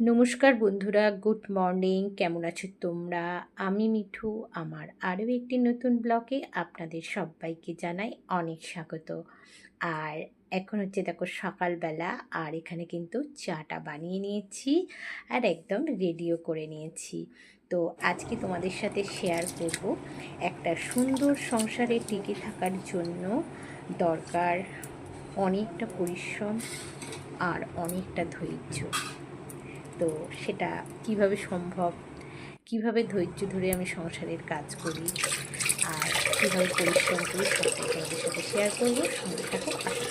নমস্কার বন্ধুরা, good morning. কেমন আছো তোমরা? আমি মিঠু। আমার আরও একটি নতুন ব্লগে আপনাদের সবাইকে জানাই অনেক স্বাগত। আর এখন হচ্ছে দেখো সকালবেলা, আর এখানে কিন্তু চাটা বানিয়ে নিয়েছি আর একদম রেডিও করে নিয়েছি। তো আজকে তোমাদের সাথে শেয়ার করব একটা সুন্দর সংসারে টিকে থাকার জন্য দরকার অনেকটা পরিশ্রম আর অনেকটা ধৈর্য। তো সেটা কীভাবে সম্ভব? কীভাবে ধৈর্য ধরে আমি সংসারের কাজ করি? আর কীভাবে পরিশ্রম করি, সবটাই সাথে শেয়ার করব। সঙ্গে থাকো, আশা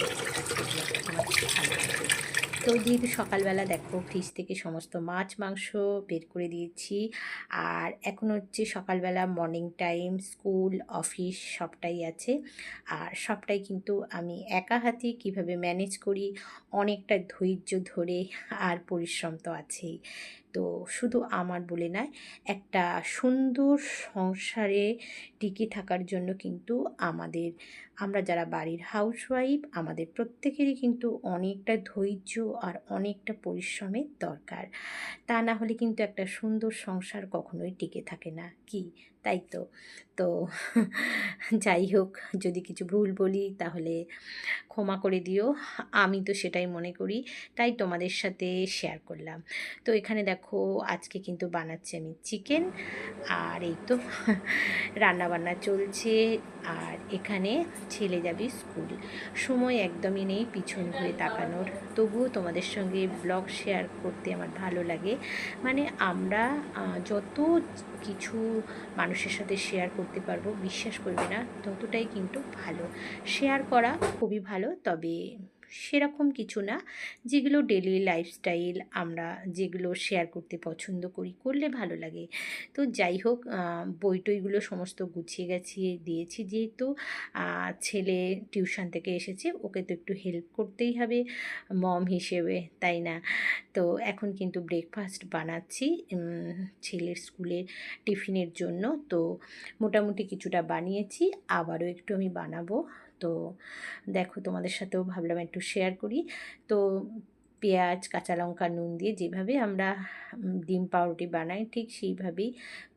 তো যেহেতু সকালবেলা দেখো ফ্রিজ থেকে সমস্ত মাছ, মাংস বের করে দিয়েছি। আর এখন হচ্ছে সকালবেলা মর্নিং টাইম স্কুল অফিস সবটাই আছে। আর সবটাই কিন্তু আমি একা হাতে কীভাবে ম্যানেজ করি, অনেকটা ধৈর্য ধরে আর পরিশ্রম তো আছেই। তো শুধু আমার বলে নয়, একটা সুন্দর সংসারে টিকে থাকার জন্য কিন্তু আমাদের, আমরা যারা বাড়ির হাউসওয়াইফ আমাদের প্রত্যেকেরই কিন্তু অনেকটা ধৈর্য আর অনেকটা পরিশ্রমের দরকার। তা না হলে কিন্তু একটা সুন্দর সংসার কখনোই টিকে থাকে না। কি? তাই তো। তো যাই হোক, যদি কিছু ভুল বলি তাহলে ক্ষমা করে দিও। আমি তো সেটাই মনে করি, তাই তোমাদের সাথে শেয়ার করলাম। তো এখানে দেখো, আজকে কিন্তু বানাচ্ছি আমি চিকেন আর এই তো রান্নাবান্না চলছে, আর এখানে ছেলে যাবি স্কুল সময় একদমই নেই পিছন ঘুরে তাকানোর। তবুও তোমাদের সঙ্গে ব্লগ শেয়ার করতে আমার ভালো লাগে। মানে আমরা যত কিছু মানুষের সাথে শেয়ার করতে পারব, বিশ্বাস করবে না, ততটাই কিন্তু ভালো। শেয়ার করা খুবই ভালো, তবে সেরকম কিছু না। যেগুলো ডেলি লাইফস্টাইল আমরা যেগুলো শেয়ার করতে পছন্দ করি, করলে ভালো লাগে। তো যাই হোক বই টইগুলো সমস্ত গুছিয়ে গেছিয়ে দিয়েছি যেহেতু ছেলে টিউশন থেকে এসেছে, ওকে তো একটু হেল্প করতেই হবে মম হিসেবে, তাই না? তো এখন কিন্তু ব্রেকফাস্ট বানাচ্ছি ছেলের স্কুলের টিফিনের জন্য। তো মোটামুটি কিছুটা বানিয়েছি, আবারও একটু আমি বানাবো। তো দেখো তোমাদের সাথেও ভাবলাম একটু শেয়ার করি। তো পেঁয়াজ, কাঁচা লঙ্কা, নুন দিয়ে যেভাবে আমরা ডিম পাউরুটি বানাই ঠিক সেইভাবেই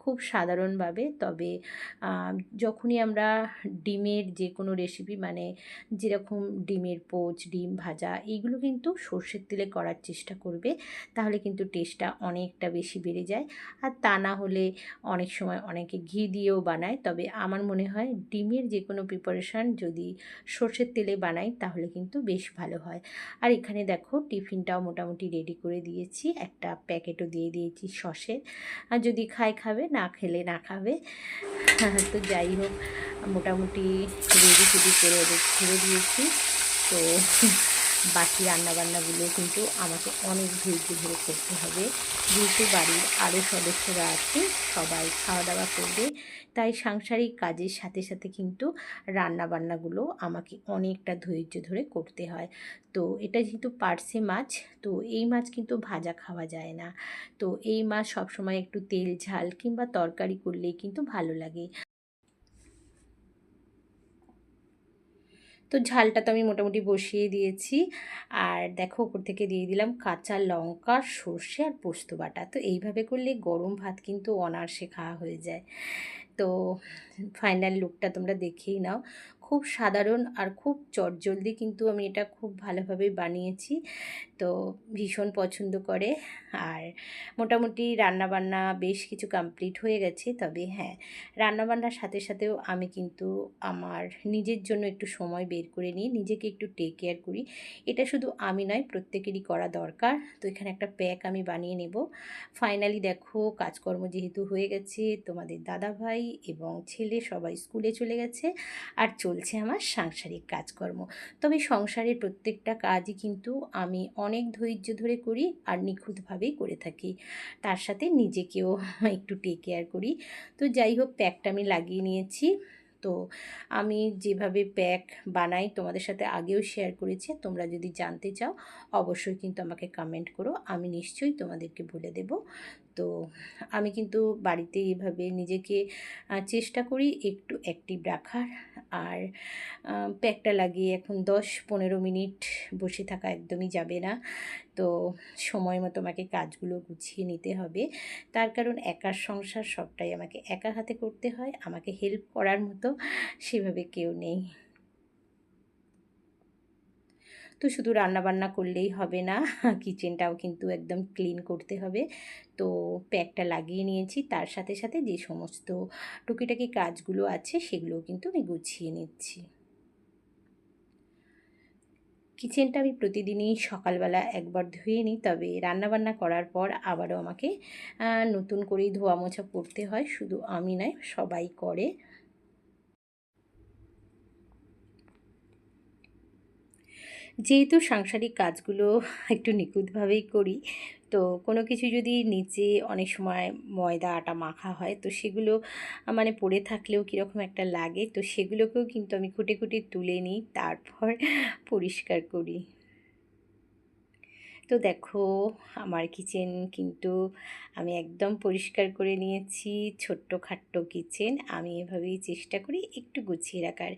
খুব সাধারণভাবে। তবে যখনই আমরা ডিমের যে কোনো রেসিপি মানে যেরকম ডিমের পোচ, ডিম ভাজা এইগুলো কিন্তু সর্ষের তেলে করার চেষ্টা করবে, তাহলে কিন্তু টেস্টটা অনেকটা বেশি বেড়ে যায়। আর তা না হলে অনেক সময় অনেকে ঘি দিয়েও বানায়, তবে আমার মনে হয় ডিমের যে কোনো প্রিপারেশান যদি সর্ষের তেলে বানাই তাহলে কিন্তু বেশ ভালো হয়। আর এখানে দেখো টিফিনটাও মোটামুটি রেডি করে দিয়েছি। একটা প্যাকেটও দিয়ে দিয়েছি সসের আর যদি খায়, খাবে, না খেলে, না খাবে, তো যাই হোক, মোটামুটি রেডি ফেডি করে ওদের ছেড়ে দিয়েছি। তো বাকি রান্নাবান্নাগুলো কিন্তু আমাকে অনেক ধৈর্য ধরে করতে হবে। যেহেতু বাড়ির আরও সদস্যরা আছে, সবাই খাওয়া দাওয়া করবে। তাই সাংসারিক কাজের সাথে সাথে কিন্তু রান্নাবান্নাগুলো আমাকে অনেকটা ধৈর্য ধরে করতে হয়। তো এটা যেহেতু পার্সে মাছ, তো এই মাছ কিন্তু ভাজা খাওয়া যায় না। তো এই মাছ সবসময় একটু তেল, ঝাল কিংবা তরকারি করলেই কিন্তু ভালো লাগে। তো ঝালটা তো আমি মোটামুটি বসিয়ে দিয়েছি। আর দেখো, ওপর থেকে দিয়ে দিলাম কাঁচা লঙ্কা, সর্ষে আর পোস্ত বাটা। তো এইভাবে করলে গরম ভাত কিন্তু অনার্সে খাওয়া হয়ে যায়। তো ফাইনাল লুকটা তোমরা দেখেই নাও। খুব সাধারণ আর খুব চটজলদি কিন্তু আমি এটা খুব ভালোভাবে বানিয়েছি। তো ভীষণ পছন্দ করে। আর মোটামুটি রান্নাবান্না বেশ কিছু কমপ্লিট হয়ে গেছে। তবে হ্যাঁ রান্নাবান্নার সাথে সাথেও আমি কিন্তু আমার নিজের জন্য একটু সময় বের করে নিই, নিজেকে একটু টেক কেয়ার করি। এটা শুধু আমি নয়, প্রত্যেকেরই করা দরকার। তো এখানে একটা প্যাক আমি বানিয়ে নেব। ফাইনালি দেখো, কাজকর্ম যেহেতু হয়ে গেছে, তোমাদের দাদা ভাই এবং ছেলে সবাই স্কুলে চলে গেছে। আর চল চলছে আমার সাংসারিক কাজকর্ম। তবে সংসারের প্রত্যেকটা কাজই কিন্তু আমি অনেক ধৈর্য ধরে করি আর নিখুঁতভাবেই করে থাকি। তার সাথে নিজেকেও একটু টেক কেয়ার করি। তো যাই হোক প্যাকটা আমি লাগিয়ে নিয়েছি। তো আমি যেভাবে প্যাক বানাই তোমাদের সাথে আগেও শেয়ার করেছি, তোমরা যদি জানতে চাও অবশ্যই কিন্তু আমাকে কমেন্ট করো, আমি নিশ্চয়ই তোমাদেরকে বলে দেব। তো আমি কিন্তু বাড়িতে এভাবে নিজেকে চেষ্টা করি একটু অ্যাক্টিভ রাখার। আর প্যাকটা লাগিয়ে এখন দশ পনেরো মিনিট বসে থাকা একদমই যাবে না। তো সময় মতো আমাকে কাজগুলো গুছিয়ে নিতে হবে। তার কারণ একার সংসার সবটাই আমাকে একা হাতে করতে হয়, আমাকে হেল্প করার মতো সেভাবে কেউ নেই। তো শুধু রান্নাবান্না করলেই হবে না কিচেনটাও কিন্তু একদম ক্লিন করতে হবে। তো প্যাকটা লাগিয়ে নিয়েছি, তার সাথে সাথে যে সমস্ত টুকিটাকি কাজগুলো আছে সেগুলোও কিন্তু আমি গুছিয়ে নিচ্ছি। কিচেনটা আমি প্রতিদিনই সকালবেলা একবার ধুয়ে নিই, তবে রান্নাবান্না করার পর আবারও আমাকে নতুন করেই ধোয়া মোছা করতে হয়। শুধু আমি নয়, সবাই করে। যেহেতু সাংসারিক কাজগুলো একটু নিখুঁতভাবেই করি, তো কোনো কিছু যদি নিচে অনেক সময় ময়দা, আটা মাখা হয়, তো সেগুলো মানে পড়ে থাকলেও কীরকম একটা লাগে, তো সেগুলোকেও কিন্তু আমি খুঁটে খুঁটে তুলে নিই, তারপর পরিষ্কার করি। তো দেখো, আমার কিচেন কিন্তু আমি একদম পরিষ্কার করে নিয়েছি ছোট্ট খাট্ট কিচেন আমি এভাবেই চেষ্টা করি একটু গুছিয়ে রাখার।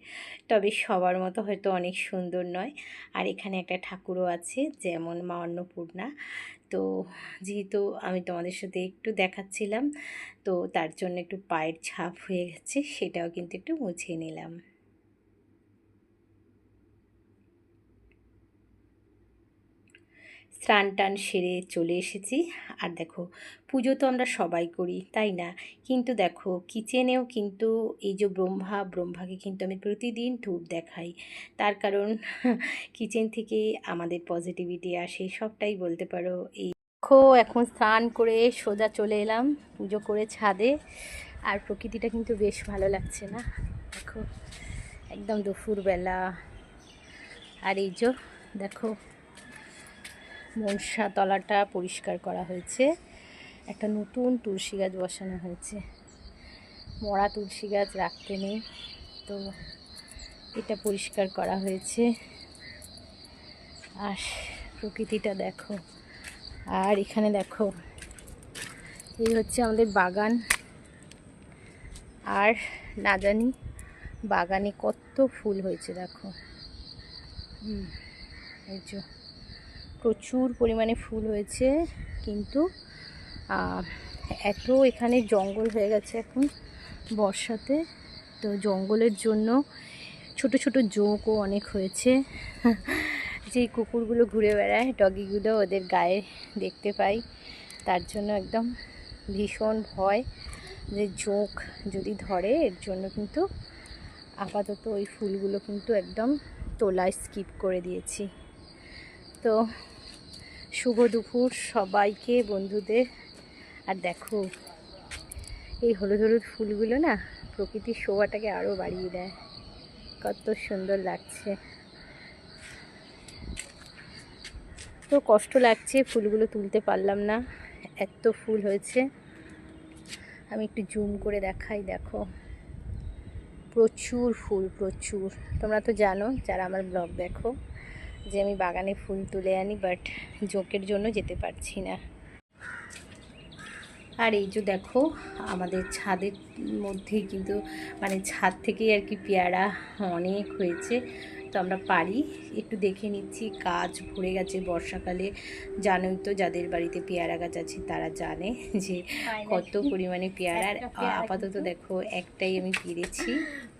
তবে সবার মতো হয়তো অনেক সুন্দর নয়। আর এখানে একটা ঠাকুরও আছে, যেমন মা অন্নপূর্ণা। তো যেহেতু আমি তোমাদের সাথে একটু দেখাচ্ছিলাম, তো তার জন্য একটু পায়ের ছাপ হয়ে গেছে, সেটাও কিন্তু একটু মুছে নিলাম। স্নান টান সেরে চলে এসেছি। আর দেখো, পুজো তো আমরা সবাই করি, তাই না? কিন্তু দেখো, কিচেনেও কিন্তু এই যে ব্রহ্মা, ব্রহ্মাকে কিন্তু আমি প্রতিদিন ধূপ দেখাই। তার কারণ কিচেন থেকে আমাদের পজিটিভিটি আসে, সবটাই বলতে পারো। এই দেখো, এখন স্নান করে সোজা চলে এলাম পুজো করে ছাদে। আর প্রকৃতিটা কিন্তু বেশ ভালো লাগছে না? দেখো, একদম দুপুরবেলা। আর এই যে, দেখো মনসা তলাটা পরিষ্কার করা হয়েছে। একটা নতুন তুলসী গাছ বসানো হয়েছে। মরা তুলসী গাছ রাখতে নেই। তো এটা পরিষ্কার করা হয়েছে। আর প্রকৃতিটা দেখো। আর এখানে দেখো, এই হচ্ছে আমাদের বাগান। আর না জানি বাগানে কত ফুল হয়েছে দেখো। হুম, এই প্রচুর পরিমাণে ফুল হয়েছে, কিন্তু এত এখানে জঙ্গল হয়ে গেছে এখন বর্ষাতে। তো জঙ্গলের জন্য ছোট ছোট জোঁকও অনেক হয়েছে। যেই কুকুরগুলো ঘুরে বেড়ায়, ডগিগুলো ওদের গায়ে দেখতে পাই। তার জন্য একদম ভীষণ ভয় যে জোঁক যদি ধরে, এর জন্য কিন্তু আপাতত ওই ফুলগুলো কিন্তু একদম তোলায় স্কিপ করে দিয়েছি। তো শুভ দুপুর সবাইকে, বন্ধুদের। আর দেখো, এই হলুদ হলুদ ফুলগুলো না প্রকৃতির শোভাটাকে আরও বাড়িয়ে দেয়। কত সুন্দর লাগছে। তো কষ্ট লাগছে, ফুলগুলো তুলতে পারলাম না। এত ফুল হয়েছে। আমি একটু জুম করে দেখাই, দেখো। প্রচুর ফুল, প্রচুর। তোমরা তো জানো, যারা আমার ব্লগ দেখো। যে আমি বাগানে ফুল তুলে আনি বাট জোকের জন্য যেতে পারছি না। আর এই যে দেখো আমাদের ছাদের মধ্যেই কিন্তু মানে ছাদ থেকেই আর কি পেয়ারা অনেক হয়েছে। তো আমরা পারি একটু দেখে নিচ্ছি গাছ ভরে গেছে বর্ষাকালে। জানোই তো যাদের বাড়িতে পেয়ারা গাছ আছে তারা জানে যে কত পরিমাণে পেয়ারার আপাতত দেখো একটাই আমি পেরেছি।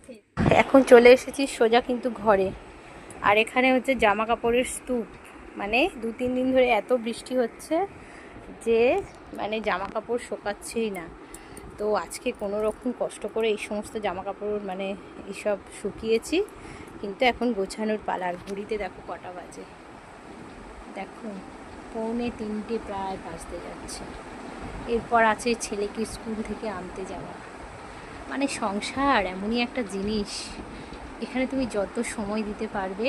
এখন চলে এসেছি সোজা কিন্তু ঘরে। আর এখানে হচ্ছে জামা কাপড়ের স্তূপ। মানে দু, তিন দিন ধরে এত বৃষ্টি হচ্ছে যে মানে জামা কাপড় শোকাচ্ছেই না। তো আজকে কোনো রকম কষ্ট করে এই সমস্ত জামা কাপড় মানে এইসব শুকিয়েছি। কিন্তু এখন গোছানোর পালার ঘুড়িতে দেখো কটা বাজে। দেখো, পৌনে তিনটে প্রায় বাজতে যাচ্ছে। এরপর আছে ছেলেকে স্কুল থেকে আনতে যাওয়া। মানে সংসার এমনই একটা জিনিস। এখানে তুমি যত সময় দিতে পারবে,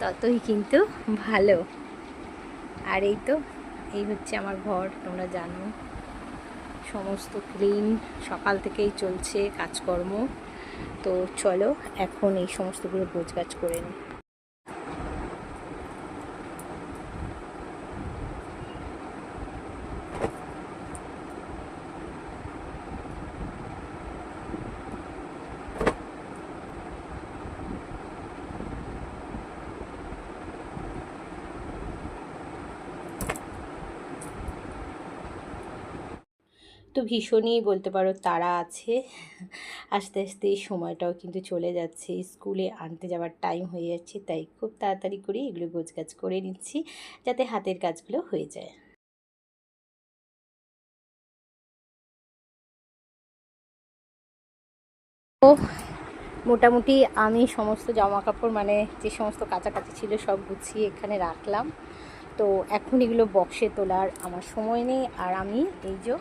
ততই কিন্তু ভালো। আর এই তো, এই হচ্ছে আমার ঘর, তোমরা জানো। সমস্ত ক্লিন সকাল থেকেই চলছে কাজকর্ম। তো চলো, এখন এই সমস্তগুলো গোছ গাছ করে নিই তো ভীষণই বলতে পারো তারা আছে। আস্তে আস্তে এই সময়টাও কিন্তু চলে যাচ্ছে। স্কুলে আনতে যাওয়ার টাইম হয়ে যাচ্ছে, তাই খুব তাড়াতাড়ি করে এগুলো গোছগাছ করে নিচ্ছি, যাতে হাতের কাজগুলো হয়ে যায়। মোটামুটি আমি সমস্ত জামা কাপড় মানে যে সমস্ত কাছাকাছি ছিল সব গুছিয়ে এখানে রাখলাম। তো এখন এগুলো বক্সে তোলার আমার সময় নেই। আর আমি এই যে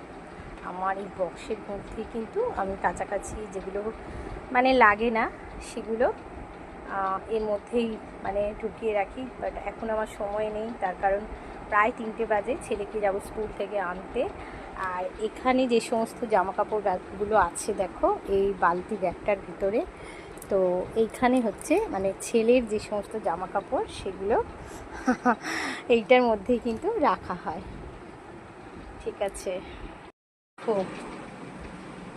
আমার এই বক্সের মধ্যে কিন্তু আমি কাছাকাছি যেগুলো মানে লাগে না, সেগুলো এর মধ্যেই মানে ঢুকিয়ে রাখি। বাট এখন আমার সময় নেই, তার কারণ প্রায় তিনটে বাজে, ছেলেকে যাব স্কুল থেকে আনতে। আর এখানে যে সমস্ত জামা কাপড় ব্যাগগুলো আছে, দেখো, এই বালতি ব্যাগটার ভিতরে। তো এইখানে হচ্ছে মানে ছেলের যে সমস্ত জামা কাপড় সেগুলো এইটার মধ্যেই কিন্তু রাখা হয়। ঠিক আছে। খুব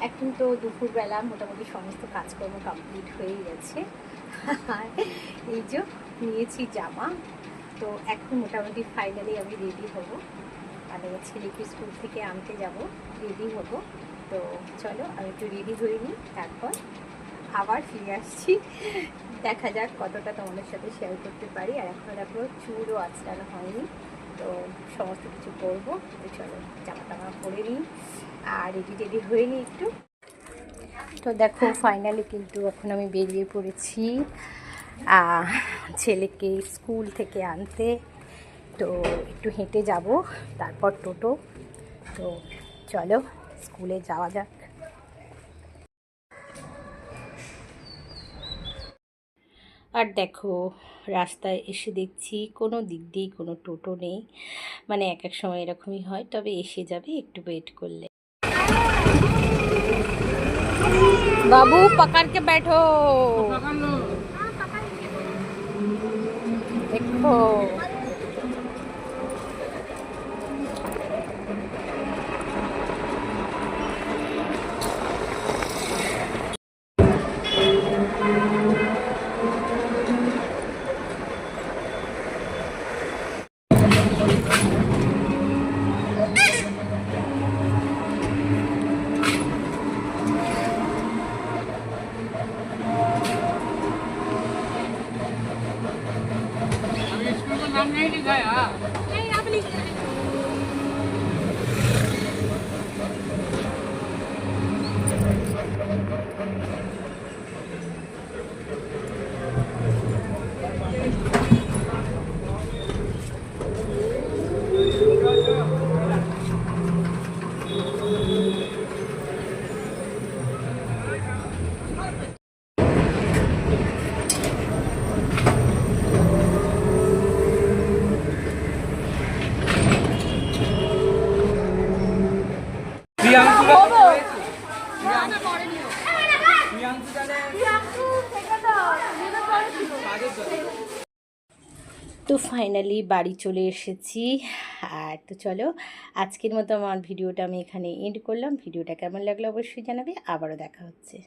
এখন তো দুপুরবেলা মোটামুটি সমস্ত কাজকর্ম কমপ্লিট হয়েই গেছে। এই যে নিয়েছি জামা, তো এখন মোটামুটি ফাইনালি আমি রেডি হব। মানে ছেলেকে স্কুল থেকে আনতে যাব রেডি হব। তো চলো, আমি একটু রেডি হয়ে নিই, তারপর আবার ফিরে আসছি। দেখা যাক কতটা তোমাদের সাথে শেয়ার করতে পারি। আর এখন দেখো চুলও আঁচড়ানো হয়নি। সমস্ত কিছু করব। চলো জামা টামা পরে নিই আর রেডি রেডি হয়ে নিই একটু। তো দেখো ফাইনালি কিন্তু এখন আমি বেরিয়ে পড়েছি। ছেলেকে স্কুল থেকে আনতে। তো একটু হেঁটে যাব, তারপর টোটো। তো চলো, স্কুলে যাওয়া যাক। আর দেখো রাস্তায় এসে দেখছি কোনো দিক দিয়েই কোনো টোটো নেই। মানে এক এক সময় এরকমই হয় তবে এসে যাবে একটু ওয়েট করলে। বাবু পাকারকে ব্যাঠো। দেখো। ফাইনালি বাড়ি চলে এসেছি। আর তো চলো, আজকের মতো আমার ভিডিওটা আমি এখানে এন্ড করলাম। ভিডিওটা কেমন লাগল অবশ্যই জানাবে। আবারও দেখা হচ্ছে।